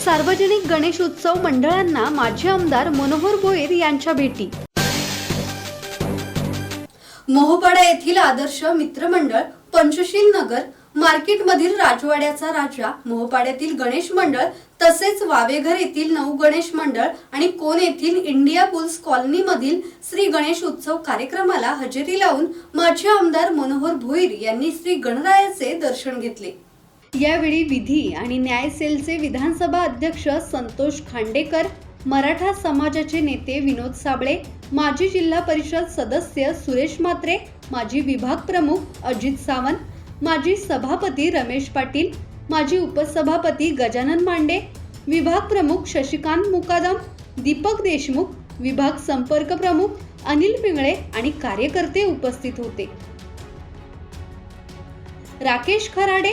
सार्वजनिक गणेश उत्सव मंडळांना माजी आमदार मनोहर भोईर यांच्या भेटी. मोहपाडा येथील आदर्श मित्रमंडळ पंचशील नगर मार्केटमधील राजवाड्याचा राजा मोहपाड्यातील गणेश मंडळ तसेच वावेघर येथील नऊ गणेश मंडळ आणि कोण येथील इंडिया बुल्स कॉलनी मधील श्री गणेश उत्सव कार्यक्रमाला हजेरी लावून माजी आमदार मनोहर भोईर यांनी श्री गणरायाचे दर्शन घेतले. यावेळी विधी आणि न्याय सेलचे विधानसभा अध्यक्ष संतोष खांडेकर मराठा समाजाचे नेते विनोद साबळे माजी जिल्हा परिषद सदस्य सुरेश म्हात्रे माजी विभाग प्रमुख अजित सावंत माजी सभापती रमेश पाटील माजी उपसभापती गजानन मांडे विभाग प्रमुख शशिकांत मुकादम दीपक देशमुख विभाग संपर्क प्रमुख अनिल पिंगळे आणि कार्यकर्ते उपस्थित होते. राकेश खराडे